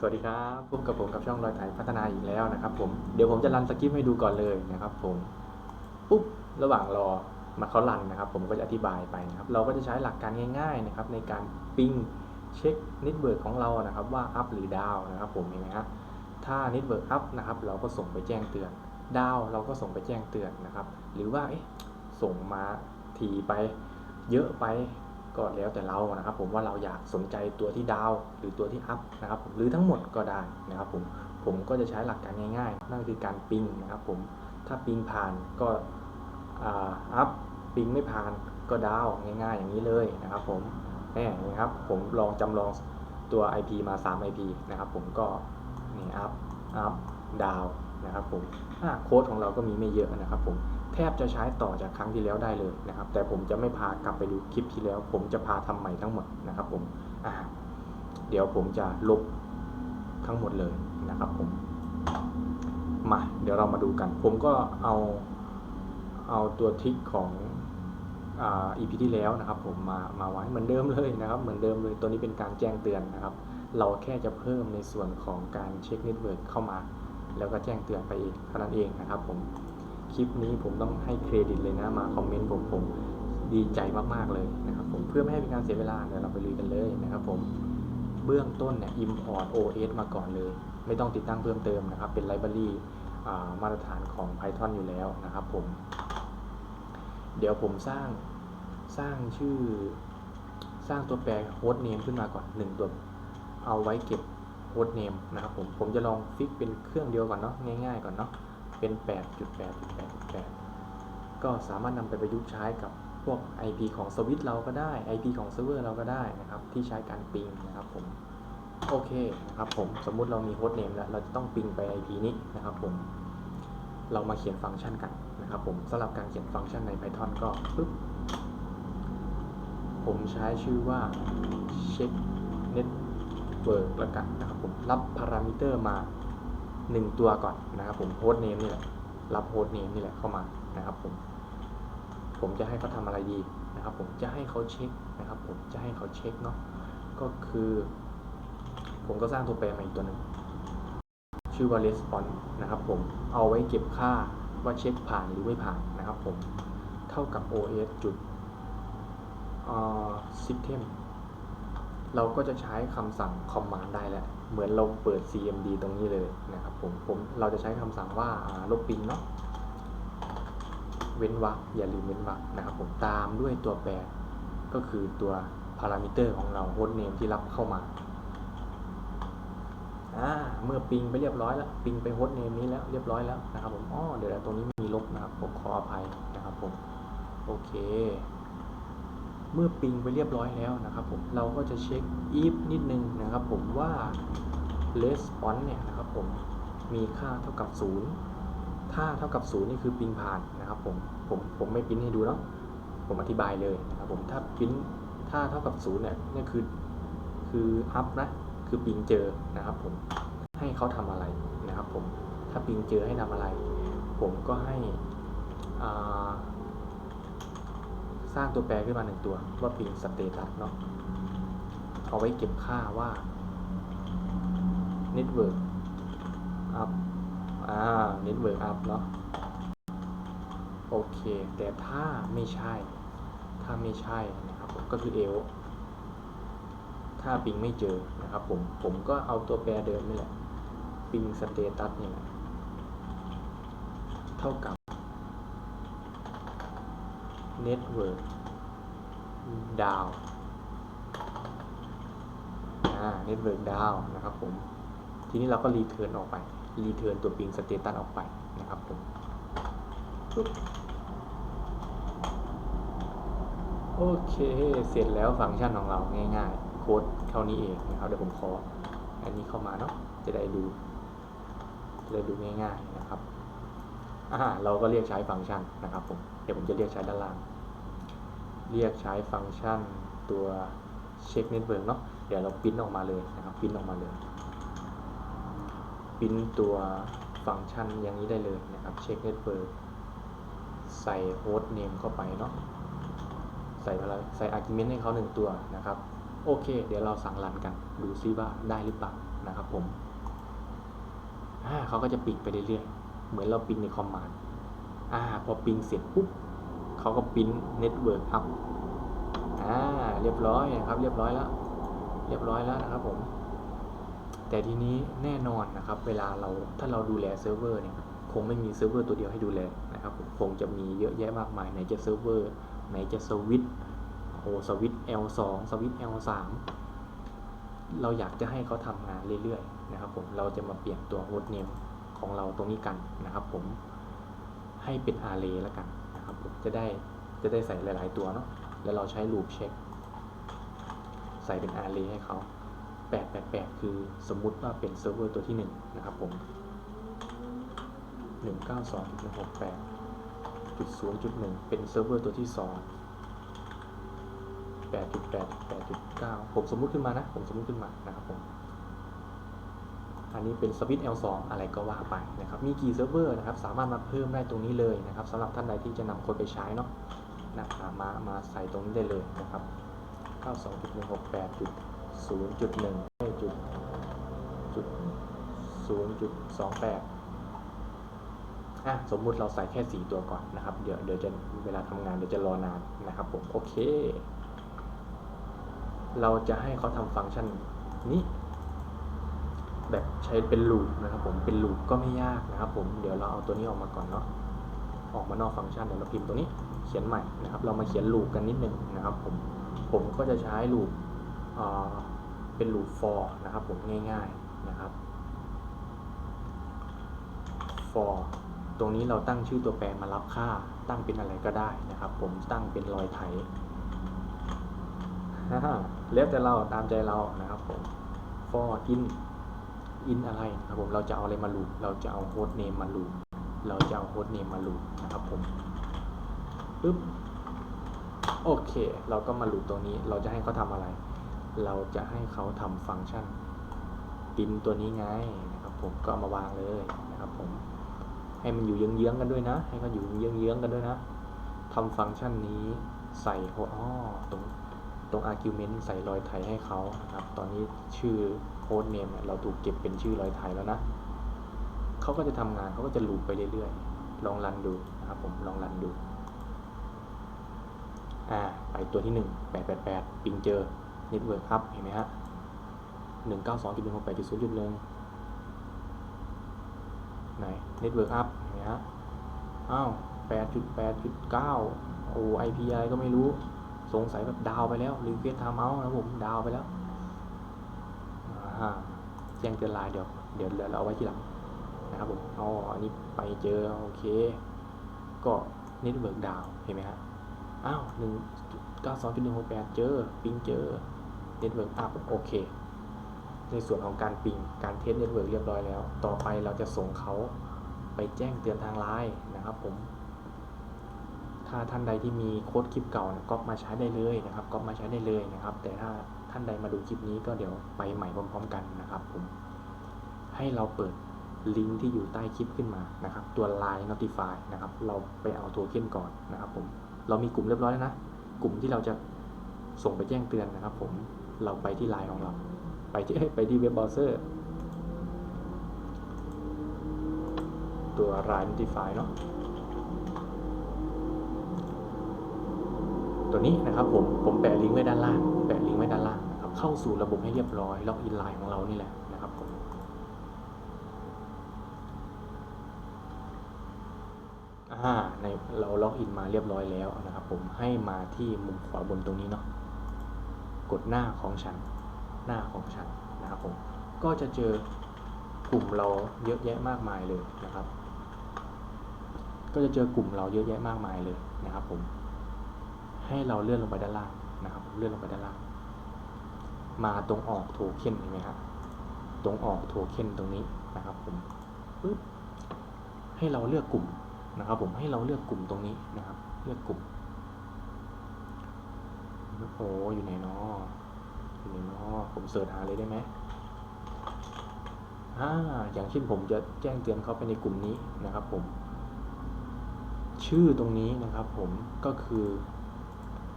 สวัสดีครับพบกับผมกับช่องรอยไถพัฒนาอีกแล้วนะครับผมเดี๋ยวผมจะรันสคริปต์ให้ดูก่อนเลยนะครับผมปุ๊บระหว่างรอมาเขารันนะครับ ผมก็จะอธิบายไปนะครับ เราก็จะใช้หลักการง่าย ๆ นะครับ ในการปิ้งเช็คเน็ตเวิร์กของเรานะครับ ว่าอัพหรือดาวนะครับผมเห็นไหมครับถ้าเน็ตเวิร์กอัพนะครับ เราก็ส่งไปแจ้งเตือนดาวเราก็ส่งไปแจ้งเตือนนะครับ หรือว่าส่งมาทีไปเยอะไป ก็แล้วแต่เรานะครับ ผมว่าเราอยากสนใจตัวที่ดาวหรือตัวที่อัพนะครับผมหรือทั้งหมดก็ได้นะครับผมผมก็จะใช้หลักการง่ายๆ นั่นคือการปิงนะครับผมถ้าปิงผ่านก็อัพปิงไม่ผ่านก็ดาวง่ายๆ อย่างนี้เลยนะครับผมแน่นะครับผมลองจำลองตัว IP มา 3 IP นะครับผมก็นี่อัพอัพดาวนะครับผมโค้ดของเราก็มีไม่เยอะนะครับผม ทบจะใช้ต่อจากครั้งที่แล้วได้เลยนะครับ แต่ผมจะไม่พากลับไปดูคลิปที่แล้ว ผมจะพาทำใหม่ทั้งหมดนะครับผมอ่าเดี๋ยวผมจะลบทั้งหมดเลยนะครับผมมาเดี๋ยวเรามาดูกัน ผมก็เอาเอาตัวทริคของอ่า EP ที่แล้วนะครับ ผมมามาไว้เหมือนเดิมเลยนะครับเหมือนเดิมเลยตัวนี้เป็นการแจ้งเตือนนะครับ เราแค่จะเพิ่มในส่วนของการเช็คเน็ตเวิร์กเข้ามา แล้วก็แจ้งเตือนไปเองเท่านั้นเองนะครับผม คลิปนี้ผมต้องให้เครดิตเลยนะมาคอมเมนต์ผมผมดีใจมากๆเลยนะครับผมเพื่อไม่ให้เป็นการเสียเวลาเดี๋ยวเราไปลุยกันเลยนะครับผมเบื้องต้นเนี่ย import OS มาก่อนเลย ไม่ต้องติดตั้งเพิ่มเติมนะครับ เป็นไลบรารีมาตรฐานของ Python อยู่แล้วนะครับผม เดี๋ยวผมสร้างสร้างชื่อสร้างตัวแปร host name ขึ้นมาก่อนหนึ่งตัว เอาไว้เก็บ host name นะครับผม ผมจะลองฟิกเป็นเครื่องเดียวก่อนเนาะง่ายๆก่อนเนาะ เป็น 8.8.8.8 ก็สามารถนำไปประยุกต์ใช้กับพวก IP ของสวิตเราก็ได้ IP ของเซิร์ฟเวอร์เราก็ได้นะครับ ที่ใช้การปิงนะครับผม โอเคนะครับผม สมมุติเรามีโฮสต์เนมแล้ว เราจะต้องปิงไป IP นี้นะครับผม เรามาเขียนฟังก์ชันกันนะครับผมสำหรับการเขียนฟังก์ชันใน Python ก็ปึ๊บ ผมใช้ชื่อว่า check network แล้วกันนะครับผม รับพารามิเตอร์มา หนึ่งตัวก่อนนะครับผมโฮสต์เนมนี่แหละรับโฮสต์เนมนี่แหละเข้ามานะครับผมผมจะให้เขาทำอะไรดีนะครับ ผมจะให้เขาเช็คนะครับ ผมจะให้เขาเช็คเนาะก็คือ ผมก็สร้างตัวแปรมาอีกตัวหนึ่งชื่อว่า response นะครับ ผมเอาไว้เก็บค่าว่าเช็คผ่านหรือไม่ผ่านนะครับ ผมเท่ากับ os จุด system เราก็จะใช้คำสั่ง command ได้แล้ว เหมือนเราเปิด cmd ตรงนี้เลยนะครับผมผมเราจะใช้คำสั่งว่าลบปิงเนาะเว้นวรรคอย่าลืมเว้นวรรคนะครับผมตามด้วยตัวแปรก็คือตัวพารามิเตอร์ของเราโฮสต์เนมที่รับเข้ามาเมื่อปิงไปเรียบร้อยแล้ว ปิงไปโฮสต์เนมนี้แล้วเรียบร้อยแล้วนะครับผมอ๋อเดี๋ยวตรงนี้มีลบนะครับผมขออภัยนะครับผมโอเค เมื่อปิงไปเรียบร้อยแล้วนะครับผมเราก็จะเช็ค if นิดนึงนะครับผมว่า response เนี่ยนะครับผมมีค่าเท่ากับ 0 ถ้าเท่ากับ 0 นี่คือปิงผ่านนะครับผมผมผมไม่ปิ้นให้ดูเนาะผมอธิบายเลยนะครับผมถ้าปิ้นถ้าเท่ากับ 0 เนี่ยนี่คือคือ up นะคือปิงเจอนะครับผมให้เขาทำอะไรนะครับผมถ้าปิงเจอให้ทำอะไร ผมก็ให้อ่า สร้างตัวแปรขึ้นมาหนึ่งตัวว่าปิงสเตตัสเนาะเอาไว้เก็บค่าว่า Network up อ่า Network up เนาะโอเค แต่ถ้าไม่ใช่ ถ้าไม่ใช่นะครับผมก็คือเอลถ้าปิงไม่เจอนะครับผม ผมก็เอาตัวแปรเดิมนี่แหละปิงสเตตัสนี่แหละเท่ากับ Network down อ่า Network down นะครับผม ทีนี้เราก็รีเทิร์นออกไป รีเทิร์นตัวปิงสเตตัสออกไปนะครับผมโอเค เสร็จแล้วฟังก์ชันของเราง่ายๆ โค้ดเท่านี้เองนะครับ เดี๋ยวผมขออันนี้เข้ามาเนาะ จะได้ดู จะได้ดูง่ายๆนะครับ เราก็เรียกใช้ฟังก์ชันนะครับผม เดี๋ยวผมจะเรียกใช้ด้านล่าง เรียกใช้ฟังก์ชันตัวเช็คเน็ตเวิร์กเนาะ เดี๋ยวเราปริ้นออกมาเลยนะครับปริ้นออกมาเลยปริ้นตัวฟังก์ชันอย่างนี้ได้เลยนะครับเช็คเน็ตเวิร์กใส่โฮสต์เนมเข้าไปเนาะ ใส่อะไรใส่อาร์กิเมนต์ให้เขาหนึ่งตัวนะครับ โอเค เดี๋ยวเราสั่งรันกัน ดูซิว่าได้หรือเปล่านะครับผมเขาก็จะปิงไปเรื่อยๆ เหมือนเราปิงในคอมมานด์อ่าพอปิงเสร็จปุ๊บเขาก็ปิ้นเน็ตเวิร์กอัพอ่าเรียบร้อยนะครับ เรียบร้อยแล้ว เรียบร้อยแล้วนะครับผมแต่ทีนี้แน่นอนนะครับ เวลาเราถ้าเราดูแลเซิร์ฟเวอร์เนี่ยคงไม่มีเซิร์ฟเวอร์ตัวเดียวให้ดูแลนะครับคงจะมีเยอะแยะมากมายไหนจะเซิร์ฟเวอร์ไหนจะสวิตช์โอสวิตช์ L2 สวิตช์ L3 เราอยากจะให้เขาทำงานเรื่อยๆนะครับผมเราจะมาเปลี่ยนตัวโฮสต์เนม ของเราตรงนี้กันนะครับ ผมให้เป็น array แล้วกันนะครับผมจะได้จะได้ใส่หลาย ๆ ตัวเนาะแล้วเราใช้ loop check ใส่เป็น array ให้เขา888 คือสมมุติว่าเป็นเซิร์ฟเวอร์ตัวที่ 1 นะครับผม 192.168.0.1 เป็นเซิร์ฟเวอร์ตัวที่ 2 8.8 8.9 ผมสมมุติขึ้นมานะ ผมสมมุติขึ้นมานะครับผม อันนี้เป็นสวิตช์ L2 อะไรก็ว่าไปนะครับมีกี่เซิร์ฟเวอร์นะครับสามารถมาเพิ่มได้ตรงนี้เลยนะครับสำหรับท่านใดที่จะนำโค้ดไปใช้เนาะนะมามาใส่ตรงนี้ได้เลยนะครับ92.168.0.1จุดจุดจุด0.28อะสมมุติเราใส่แค่ 4 ตัวก่อนนะครับ เดี๋ยวเดี๋ยวจะเวลาทำงานเดี๋ยวจะรอนานนะครับผมโอเค เราจะให้เขาทำฟังก์ชันนี้ แบบใช้เป็นลูปนะครับผมเป็นลูปก็ไม่ยากนะครับผมเดี๋ยวเราเอาตัวนี้ออกมาก่อนเนาะออกมานอกฟังก์ชันเดี๋ยวเราพิมพ์ตัวนี้เขียนใหม่นะครับ เรามาเขียนลูปกันนิดนึงนะครับผมผมก็จะใช้ลูปเป็นลูป for นะครับผมง่ายๆนะครับ for ตรงนี้เราตั้งชื่อตัวแปรมารับค่าตั้งเป็นอะไรก็ได้นะครับ ผมตั้งเป็นรอยไถแล้วแต่เราตามใจเรานะครับผม for in in อะไรนะครับผมเราจะเอาอะไรมาลูปเราจะเอาโฮสต์เนมมาลูปเราจะเอาโฮสต์เนมมาลูปนะครับผมปึ๊บโอเค เราก็มาลูปตรงนี้เราจะให้เขาทำอะไร เราจะให้เขาทำฟังก์ชันปินตัวนี้ไงนะครับผมก็ามาวางเลยนะครับผมให้มันอยู่เยื้องๆกันด้วยนะ ให้เขาอยู่เยื้องๆกันด้วยนะทำฟังก์ชันนี้ใส่หัวอ้อตรงตรง argument ใส่รอยไถให้เขานะครับ ตอนนี้ชื่อ host name เนี่ยเราถูกเก็บเป็นชื่อรอยไถแล้วนะเขาก็จะทำงานเขาก็จะลูปไปเรื่อยๆ ลองรันดูนะครับผมลองรันดูอ่าไปตัวที่ 1 888 ปิงเจอ Network Hub เห็นไหมฮะ192.168.0.1ไหน Network Hub เห็นไหมฮะอ้าว8.8.9โอ้ IP อะไรก็ไม่รู้ สงสัยแบบดาวไปแล้วรีเควสไทม์เอานะผม ดาวไปแล้ว แจ้งเตือนไลน์เดี๋ยวเดี๋ยวเราเอาไว้ทีหลังนะครับผมอ๋ออันนี้ไปเจอโอเค ก็เน็ตเวิร์กดาวเห็นไหมฮะอ้าวหนึ่งเก้าสองจุดหนึ่งหกแปดเจอปิงเจอเน็ตเวิร์กอัพโอเค ในส่วนของการปิงการเทสเน็ตเวิร์กเรียบร้อยแล้ว ต่อไปเราจะส่งเขาไปแจ้งเตือนทางไลน์นะครับผมถ้าท่านใดที่มีโค้ดคลิปเก่าก็มาใช้ได้เลยนะครับก็มาใช้ได้เลยนะครับ แต่ถ้าานใดมาดูคลิปนี้ก็เดี๋ยวไปใหม่พร้อมๆกันนะครับผมให้เราเปิดลิงก์ที่อยู่ใต้คลิปขึ้นมานะครับ ตัว Line Notify นะครับ เราไปเอาโทเค็นก่อนนะครับผม เรามีกลุ่มเรียบร้อยแล้วนะ กลุ่มที่เราจะส่งไปแจ้งเตือนนะครับ ผม เราไปที่ Line ของเรา ไปที่ไปที่เว็บเบราว์เซอร์ ตัว Line Notify เนาะ ตัวนี้นะครับผม ผมแปะลิงก์ไว้ด้านล่าง แปะลิงก์ไว้ด้านล่าง เข้าสู่ระบบให้เรียบร้อยล็อกอินไลน์ของเรานี่แหละนะครับผมอ่าในเราล็อกอินมาเรียบร้อยแล้วนะครับ ผมให้มาที่มุมขวาบนตรงนี้เนาะกดหน้าของฉัน หน้าของฉันนะครับผมก็จะเจอกลุ่มเราเยอะแยะมากมายเลยนะครับ ก็จะเจอกลุ่มเราเยอะแยะมากมายเลยนะครับ ผมให้เราเลื่อนลงไปด้านล่างนะครับ เลื่อนลงไปด้านล่าง มาตรงออกโทเค็นเห็นไหมครับตรงออกโทเค็นตรงนี้นะครับผมปึ๊บให้เราเลือกกลุ่มนะครับ ผมให้เราเลือกกลุ่มตรงนี้นะครับ เลือกกลุ่มโอ้อยู่ไหนเนาะอยู่ไหนเนาะผมเสิร์ชหาเลยได้ไหมอ่าอย่างเช่นผมจะแจ้งเตือนเขาไปในกลุ่มนี้นะครับ ผม ชื่อตรงนี้นะครับ ผมก็คือ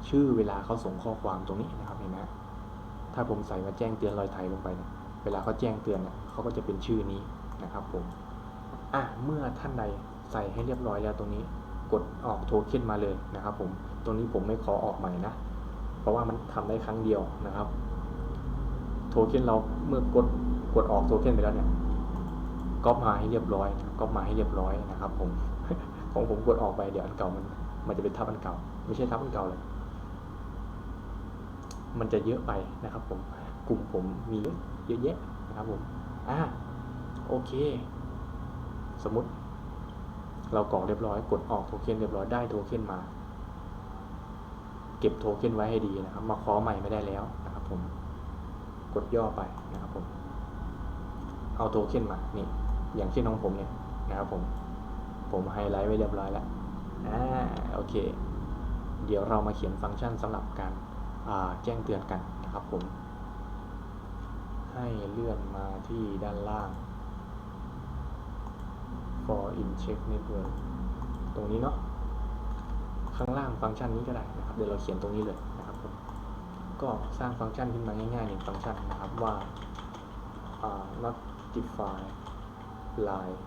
ชื่อเวลาเขาส่งข้อความตรงนี้นะครับเห็นไหม ถ้าผมใส่มาแจ้งเตือนรอยไถลงไปเนี่ยเวลาเขาแจ้งเตือนเนี่ยเขาก็จะเป็นชื่อนี้นะครับผมอะเมื่อท่านใดใส่ให้เรียบร้อยแล้วตรงนี้กดออกโทเค็นมาเลยนะครับผมตรงนี้ผมไม่ขอออกใหม่นะเพราะว่ามันทำได้ครั้งเดียวนะครับ โทเค็นเราเมื่อกดกดออกโทเค็นไปแล้วเนี่ยก๊อปมาให้เรียบร้อยก๊อปมาให้เรียบร้อยนะครับ ผมของผมกดออกไปเดี๋ยวอันเก่ามันมันจะเป็นทับอันเก่า ไม่ใช่ทับอันเก่าเลย มันจะเยอะไปนะครับผมกลุ่มผมมีเยอะแยะนะครับผมอ่าโอเค สมมติ เรากรอกเรียบร้อยกดออกโทเค็นเรียบร้อยได้โทเค็นมา เก็บโทเค็นไว้ให้ดีนะครับ มาขอใหม่ไม่ได้แล้วนะครับผมกดย่อไปนะครับผมเอาโทเค็นมานี่อย่างเช่นของผมเนี่ยนะครับผมผมไฮไลท์ไว้เรียบร้อยแล้วอ่าโอเค เดี๋ยวเรามาเขียนฟังก์ชันสำหรับการ แจ้งเตือนกันนะครับผม ให้เลื่อนมาที่ด้านล่าง for in check network ตรงนี้เนาะข้างล่างฟังก์ชันนี้ก็ได้นะครับ เดี๋ยวเราเขียนตรงนี้เลยนะครับผมก็สร้างฟังก์ชันขึ้นมาง่ายๆหนึ่งฟังก์ชันนะครับว่าอ่า notify line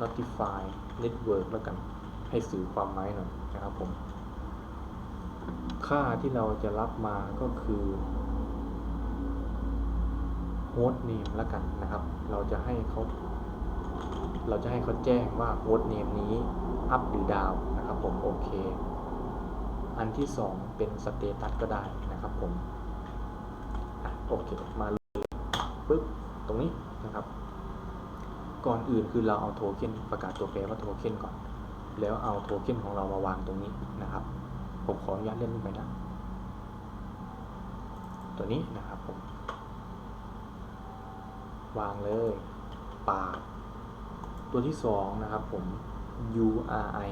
notify network แล้วกันให้สื่อความหมายหน่อยนะครับผม ค่าที่เราจะรับมาก็คือ host name แล้วกันนะครับ เราจะให้เขาเราจะให้เขาแจ้งว่า host name นี้ up หรือ down นะครับผมโอเค อันที่สองเป็น status ก็ได้นะครับผมอะโอเค มาเลยปึ๊บ ตรงนี้นะครับ ก่อนอื่นคือเราเอาโทเค็นประกาศตัวแปรว่าโทเค็นก่อน แล้วเอาโทเค็นของเรามาวางตรงนี้นะครับ ผมขออนุญาตเลื่อนขึ้นไปนะตัวนี้นะครับผม วางเลยปาดตัวที่สองนะครับผม URI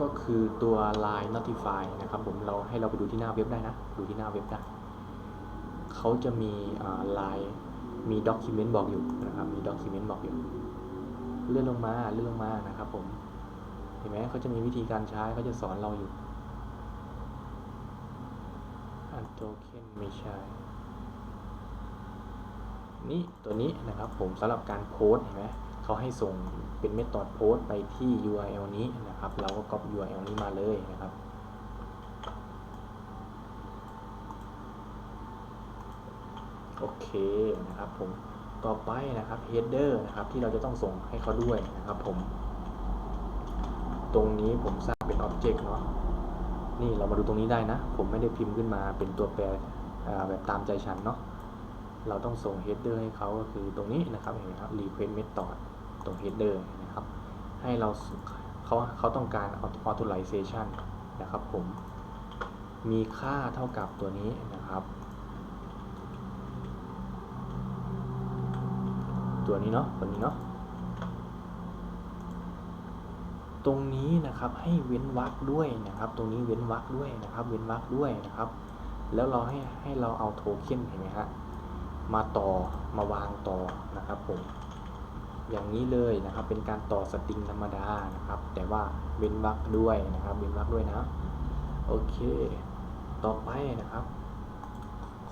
ก็คือตัว line notify นะครับผมเราให้เราไปดูที่หน้าเว็บได้นะ ดูที่หน้าเว็บได้เขาจะมีลายมีด็อกิเมนต์บอกอยู่นะครับ มีด็อกิเมนต์บอกอยู่ เลื่อนลงมา เลื่อนลงมานะครับผม เห็นไหมเขาจะมีวิธีการใช้เขาจะสอนเราอยู่ อันโทเค็นไม่ใช่ นี่ตัวนี้นะครับผมสำหรับการโพสเห็นไหมเขาให้ส่งเป็นเมธอดโพสไปที่ URL นี้นะครับ เราก็ copy URL นี้มาเลยนะครับโอเคนะครับผมต่อไปนะครับ header นะครับที่เราจะต้องส่งให้เขาด้วยนะครับผม รงนี้ผมสร้างเป็น object เนาะนี่เรามาดูตรงนี้ได้นะ ผมไม่ได้พิมพ์ขึ้นมาเป็นตัวแปรแบบตามใจฉันเนาะเราต้องส่ง header ให้เขาก็คือตรงนี้นะครับเห็นไหมครับ request method ตรง header นะครับ ให้เราเขาเขาต้องการ authorization นะครับผมมีค่าเท่ากับตัวนี้นะครับ ตัวนี้เนาะตัวนี้เนาะ ตรงนี้นะครับให้เว้นวรรคด้วยนะครับ ตรงนี้เว้นวรรคด้วยนะครับ เว้นวรรคด้วยนะครับ แล้วเราให้ให้เราเอาโทเค็นเห็นไหมฮะมาต่อมาวางต่อนะครับผมอย่างนี้เลยนะครับเป็นการต่อสตริงธรรมดานะครับ แต่ว่าเว้นวรรคด้วยนะครับเว้นวรรคด้วยนะโอเค ต่อไปนะครับ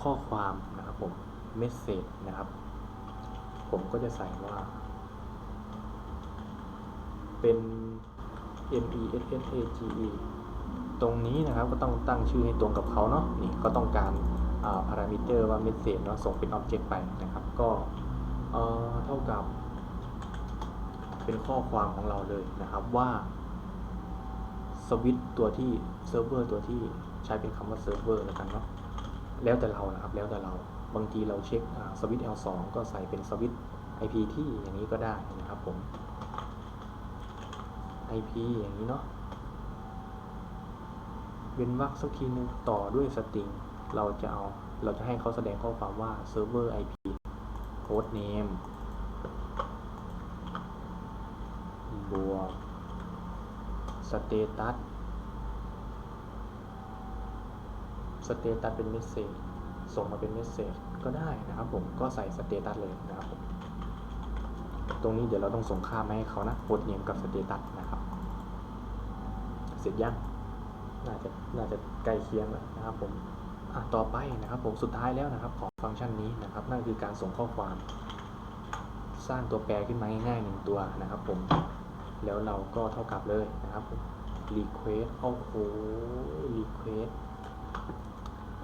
ข้อความนะครับผมเมสเซจนะครับ ผมก็จะใส่ว่า เป็น M E S S A G E ตรงนี้นะครับก็ต้องตั้งชื่อให้ตรงกับเขาเนาะนี่ก็ต้องการพารามิเตอร์ว่าเมสเซจเนาะส่งเป็น Object ไปนะครับ ก็เอ่อเท่ากับ เป็นข้อความของเราเลยนะครับว่าสวิตตัวที่เซิร์ฟเวอร์ตัวที่ใช้เป็นคำว่าเซิร์ฟเวอร์แล้วกันเนาะแล้วแต่เรานะครับแล้วแต่เราบางทีเราเช็คสวิต L2 ก็ใส่เป็นสวิต IP ที่อย่างนี้ก็ได้นะครับผม IP อย่างนี้เนาะ เว้นวรรคสักทีนึงต่อด้วยสตริง เราจะเอา เราจะให้เขาแสดงข้อความว่า server IP host name บวก status status เป็น message ส่งมาเป็น message ก็ได้นะครับผม ก็ใส่ status เลยนะครับผม ตรงนี้เดี๋ยวเราต้องส่งค่ามาให้เขานะ host name กับ status นะครับ เสร็จยังน่าจะน่าจะใกล้เคียงแล้วนะครับผมต่อไปนะครับผมสุดท้ายแล้วนะครับของฟังก์ชันนี้นะครับ นั่นคือการส่งข้อความ สร้างตัวแปรขึ้นมาง่ายๆหนึ่งตัวนะครับผมแล้วเราก็เท่ากับเลยนะครับผม request โอ้โห request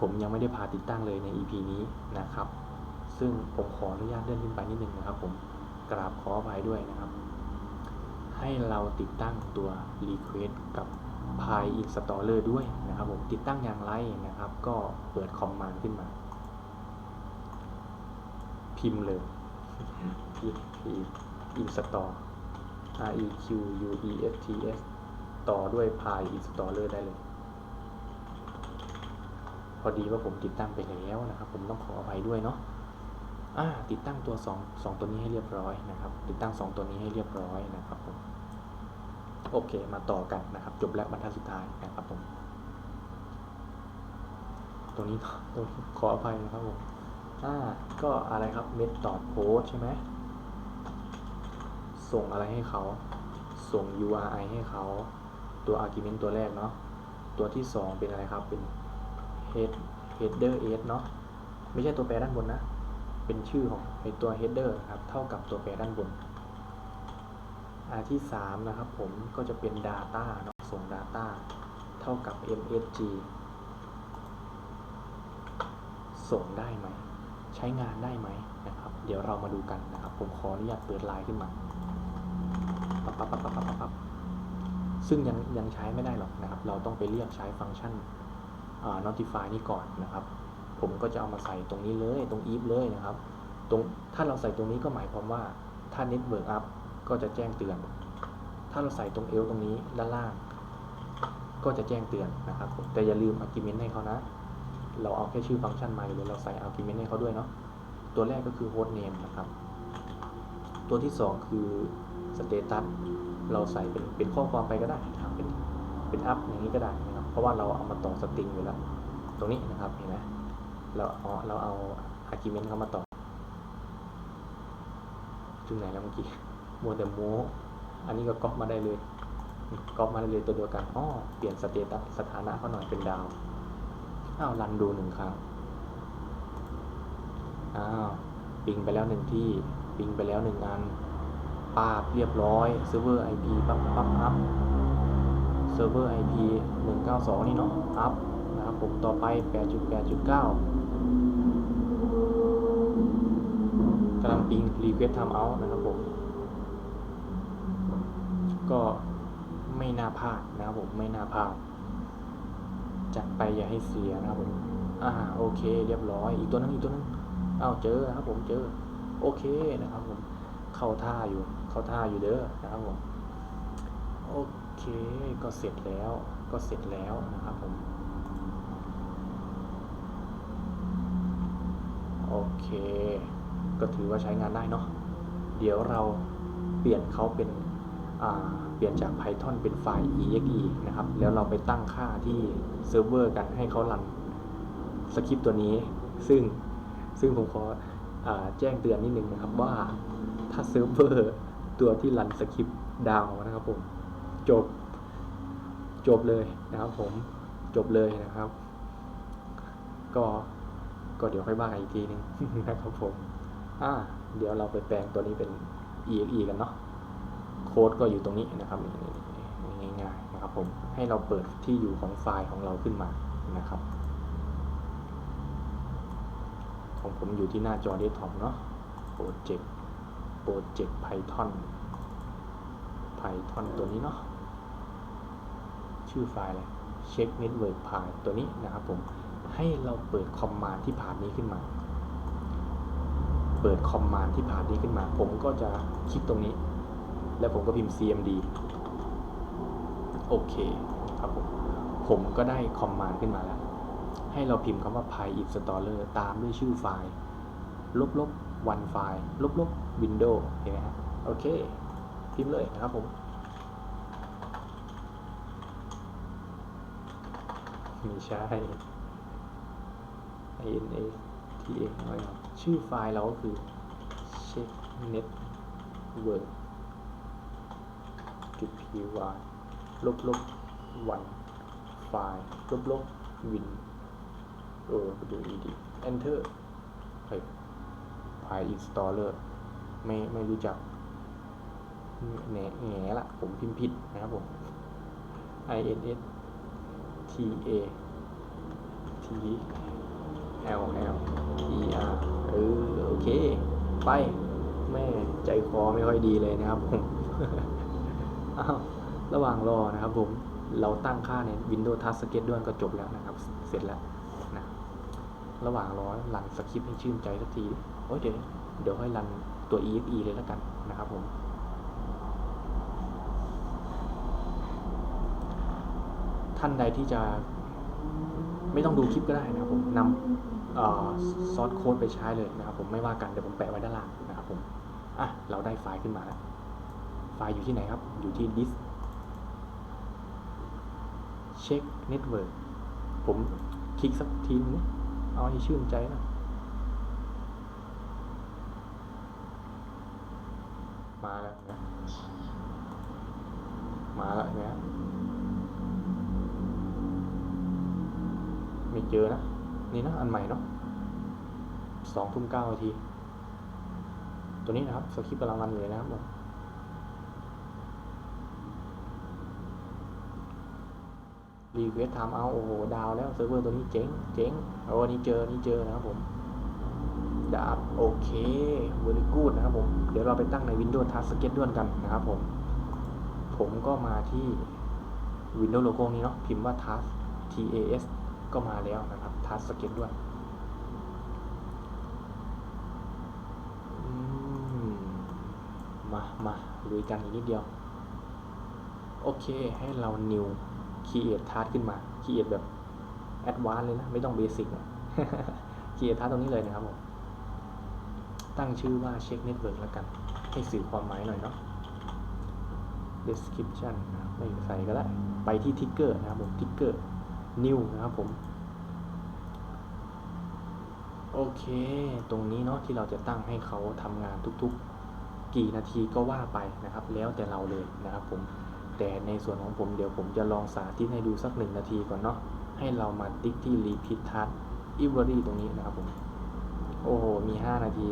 ผมยังไม่ได้พาติดตั้งเลยใน EP นี้นะครับ ซึ่งผมขออนุญาตเลื่อนขึ้นไปนิดนึงนะครับผม กราบขออภัยด้วยนะครับ ให้เราติดตั้งตัว request กับ Pi installer ด้วยนะครับผมติดตั้งอย่างไรนะครับ ก็เปิดคอมมานด์ขึ้นมา พิมพ์เลย install r e q u e s t s ต่อด้วย Pi installer ได้เลยพอดีว่าผมติดตั้งไปแล้วนะครับ ผมต้องขออภัยด้วยเนาะ อ่าติดตั้งตัว2 2ตัวนี้ให้เรียบร้อยนะครับ ติดตั้ง 2 ตัวนี้ให้เรียบร้อยนะครับผมโอเค มาต่อกันนะครับ จบแล้วบรรทัดสุดท้ายนะครับผมตรงนี้ตรงขออภัยนะครับผมอ่าก็อะไรครับเม t ตอดโพสใช่ไหมส่งอะไรให้เขา ส่ง URI ให้เขา ตัว argument ตัวแรกเนาะ ตัวที่ 2 เป็นอะไรครับ เป็น head header s เนาะ ไม่ใช่ตัวแปรด้านบนนะ เป็นชื่อของไอตัว header นะครับ เท่ากับตัวแปรด้านบนอันที่ 3 นะครับผมก็จะเป็น Data เนาะส่ง Data เท่ากับ MSG ส่งได้ไหม ใช้งานได้ไหมนะครับ เดี๋ยวเรามาดูกันนะครับ ผมขออนุญาตเปิดไลน์ขึ้นมาปั๊บปั๊บปั๊บปั๊บปั๊บปั๊บซึ่งยังยังใช้ไม่ได้หรอกนะครับ เราต้องไปเรียกใช้ฟังก์ชัน notify นี้ก่อนนะครับ ผมก็จะเอามาใส่ตรงนี้เลยตรง if เลยนะครับ ตรงถ้าเราใส่ตรงนี้ก็หมายความว่าถ้า network up ก็จะแจ้งเตือน ถ้าเราใส่ตรง L ตรงนี้ด้านล่าง ก็จะแจ้งเตือนนะครับผมแต่อย่าลืม argument ให้เขานะ เราเอาแค่ชื่อฟังก์ชันมาหรือเราใส่ argument ให้เขาด้วยเนาะตัวแรกก็คือ host name นะครับ ตัวที่ 2 คือ status เราใส่เป็นเป็นข้อความไปก็ได้ทำเป็นเป็น up อย่างนี้ก็ได้นะครับเพราะว่าเราเอามาต่อสตริงอยู่แล้ว ตรงนี้นะครับเห็นไหม เราเอาเราเอาอา argument เข้ามาต่อจุดไหนแล้วเมื่อกี้มัวแต่โมอันนี้ก็ก๊อปมาได้เลยก๊อปมาได้เลยตัวเดียวกันอ๋อเปลี่ยนสเตตัสสถานะเขาหน่อยเป็นดาวอ้าวรันดูหนึ่งครั้งอ้าวปิงไปแล้วหนึ่งที่ปิงไปแล้วหนึ่งงานปาเรียบร้อยเซิร์ฟเวอร์ไอพีปั๊บปั๊บอัพเซิร์ฟเวอร์ไอพีหนึ่งเก้าสองนี่เนาะอัพ 6 ต่อไป 8.8.9กำลังปิง request timeout นะครับผม ก็ไม่น่าพลาดนะครับผม ไม่น่าพลาด จัดไปอย่าให้เสียนะครับผม อ่า โอเค เรียบร้อย อีกตัวนึงอีกตัวนึงอ้าวเจอครับผม เจอ โอเคนะครับผม เข้าท่าอยู่ เข้าท่าอยู่เด้อนะครับผม โอเค ก็เสร็จแล้ว ก็เสร็จแล้วนะครับผม โอเค ก็ถือว่าใช้งานได้เนาะเดี๋ยวเราเปลี่ยนเขาเป็นเปลี่ยนจาก Python เป็นไฟล์ exe นะครับ แล้วเราไปตั้งค่าที่เซิร์ฟเวอร์กันให้เขารันสคริปต์ตัวนี้ ซึ่งซึ่งผมขออแจ้งเตือนนิดนึงนะครับว่าถ้าเซิร์ฟเวอร์ตัวที่รันสคริปต์ดาวนะครับผมจบจบเลยนะครับผมจบเลยนะครับ ก็ ก็เดี๋ยวค่อยว่ากันอีกทีนึงนะครับผมอ่าเดี๋ยวเราไปแปลงตัวนี้เป็น exe กันเนาะโค้ดก็อยู่ตรงนี้นะครับง่ายๆนะครับผมให้เราเปิดที่อยู่ของไฟล์ของเราขึ้นมานะครับของผมอยู่ที่หน้าจอเดสก์ท็อปเนาะโปรเจกต์โปรเจกต์ Python Python ตัวนี้เนาะชื่อไฟล์อะไรเช็คเน็ตเวิร์กพายตัวนี้นะครับผม ให้เราเปิดคอมมานด์ที่ผ่านนี้ขึ้นมา เปิดคอมมานด์ที่ผ่านนี้ขึ้นมา ผมก็จะคลิกตรงนี้ แล้วผมก็พิมพ์ cmd โอเคครับผม ผมก็ได้คอมมานด์ขึ้นมาแล้ว ให้เราพิมพ์คำว่า py installer ตามด้วยชื่อไฟล์ ลบลบ one ไฟล์ลบลบ window เห็นไหมฮะ โอเค พิมพ์เลยนะครับผมไม่ใช่ i n a t a อะไรครับชื่อไฟล์เราก็คือ check network จุด py ลบลบ one ไฟล์ลบลบ win เออดูดีดี enter เฮ้ย file installer ไม่ไม่รู้จักแหนแหงละผมพิมพ์ผิดนะครับผม i n s t a t l l e r เออโอเค ไป แม่ใจคอไม่ค่อยดีเลยนะครับผมระหว่างรอนะครับผมเราตั้งค่าใน Windows Touch Sketch ด้วยก็จบแล้วนะครับ เสร็จแล้วนะระหว่างรอรันสคริปต์ให้ชื่นใจสักทีโอ้ยเดี๋ยวเดี๋ยวให้รันตัว exe เลยแล้วกันนะครับผมท่านใดที่จะ ไม่ต้องดูคลิปก็ได้นะครับผมนำซอสโค้ดไปใช้เลยนะครับผมไม่ว่ากันเดี๋ยวผมแปะไว้ด้านล่างนะครับผมอะเราได้ไฟล์ขึ้นมาแล้วไฟล์อยู่ที่ไหนครับ อยู่ที่ disk check network ผมคลิกสักทีนึงนะเอาให้ชื่นใจนะมาแล้วนะมาแล้วเนไหมฮะ ไม่เจอนะ นี่นะอันใหม่เนาะสองทุ่มเก้านาที ตัวนี้นะครับสคริปต์กำลังรันอยู่เลยนะครับผมรีเควสทำเอาโอ้โหดาวแล้วเซิร์ฟเวอร์ตัวนี้เจ๊งเจ๊งเอาอันนี้เจอนนี้เจอนะครับผมดาบโอเคเวอร์กูดนะครับผมเดี๋ยวเราไปตั้งใน Windows Task Sketch ด้วยกันนะครับผมผมก็มาที่ Windows Logo นี้เนาะพิมพ์ว่า Task T A S ก็มาแล้วนะครับ Task Sketch ด้วยมามาลุยกันอีกนิดเดียว โอเค ให้เรา new create task ขึ้นมา create แบบ advanced เลยนะ ไม่ต้อง basic นะ create task ตรงนี้เลยนะครับผม ตั้งชื่อว่าเช็คเน็ตเวิร์กแล้วกัน ให้สื่อความหมายหน่อยเนาะ description นะครับไม่ใส่ก็ได้ ไปที่ทิกเกอร์นะครับผมทิกเกอร์ new นะครับผมโอเค ตรงนี้เนาะที่เราจะตั้งให้เขาทำงานทุกๆ กี่นาทีก็ว่าไปนะครับ แล้วแต่เราเลยนะครับผม แต่ในส่วนของผมเดี๋ยวผมจะลองสาธิตให้ดูสักหนึ่งนาทีก่อนเนาะ ให้เรามาติ๊กที่ repeat task every ตรงนี้นะครับผม โอ้โห มี 5 นาที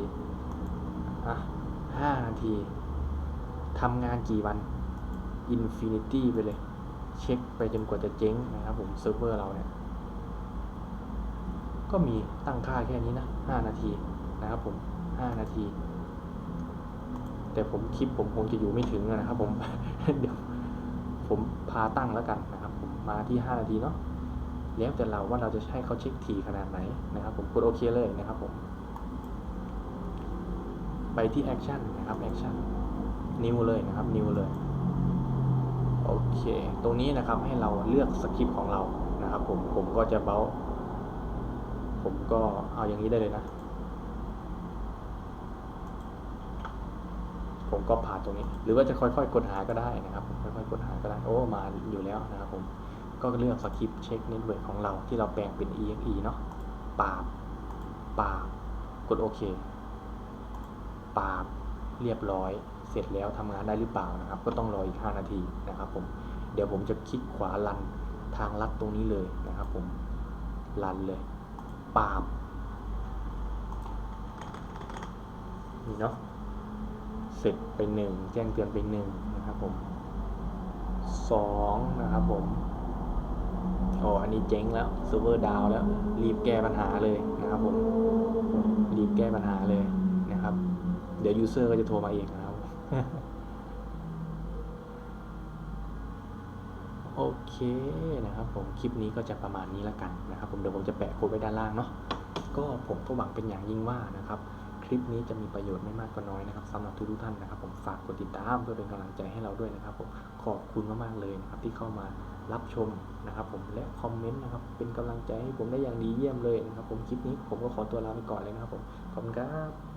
อะ 5 นาที ทำงานกี่วัน Infinity ไปเลย เช็คไปจนกว่าจะเจ๊งนะครับผมเซิร์ฟเวอร์เราเนี่ยก็มีตั้งค่าแค่นี้นะ 5 นาทีนะครับผม 5 นาที แต่ผมคลิปผมคงจะอยู่ไม่ถึงนะครับผม เดี๋ยวผมพาตั้งแล้วกันนะครับผมมาที่ 5 นาทีเนาะ แล้วแต่เราว่าเราจะให้เขาเช็คทีขนาดไหนนะครับผมกดโอเคเลยนะครับผม ไปที่ Action นนะครับ Action New เลยนะครับ New เลย โอเค ตรงนี้นะครับให้เราเลือกสคริปต์ของเรานะครับผมผมก็จะเบ้าผมก็เอาอย่างนี้ได้เลยนะ ผมก็ผ่านตรงนี้ หรือว่าจะค่อยๆกดหาก็ได้นะครับค่อยๆกดหาก็ได้โอ้มาอยู่แล้วนะครับผมก็เลือกสคริปต์เช็คเน็ตเวิร์กของเราที่เราแปลงเป็น exe เนาะปาบปาบกดโอเคปาบเรียบร้อย เสร็จแล้วทำงานได้หรือเปล่านะครับ ก็ต้องรออีก 5 นาทีนะครับผมเดี๋ยวผมจะคลิกขวาลันทางลัดตรงนี้เลยนะครับผมลันเลยปาบนี่เนาะเสร็จไปหนึ่งแจ้งเตือนไปหนึ่งนะครับผมสองนะครับผมโอ้อันนี้เจ๊งแล้วซิร์ฟเวอร์ดาวแล้ว รีบแก้ปัญหาเลยนะครับผมรีบแก้ปัญหาเลยนะครับ เดี๋ยวยูเซอร์ก็จะโทรมาเองนะครับ โอเคนะครับผมคลิปนี้ก็จะประมาณนี้ล้วกันนะครับ ผมเดี๋ยวผมจะแปะโค้ดไว้ด้านล่างเนาะก็ผมก็หวังเป็นอย่างยิ่งว่านะครับ คลิปนี้จะมีประโยชน์ไม่มากก็น้อยนะครับสำหรับทุกๆท่านนะครับ ผมฝากกดติดตามเพื่อเป็นกำลังใจให้เราด้วยนะครับผมขอบคุณมากๆเลยนะครับที่เข้ามารับชมนะครับ ผมและคอมเมนต์นะครับเป็นกำลังใจให้ผมได้อย่างดีเยี่ยมเลยนะครับ ผมคลิปนี้ผมก็ขอตัวลาไปก่อนเลยนะครับ ผมขอบคุณครับ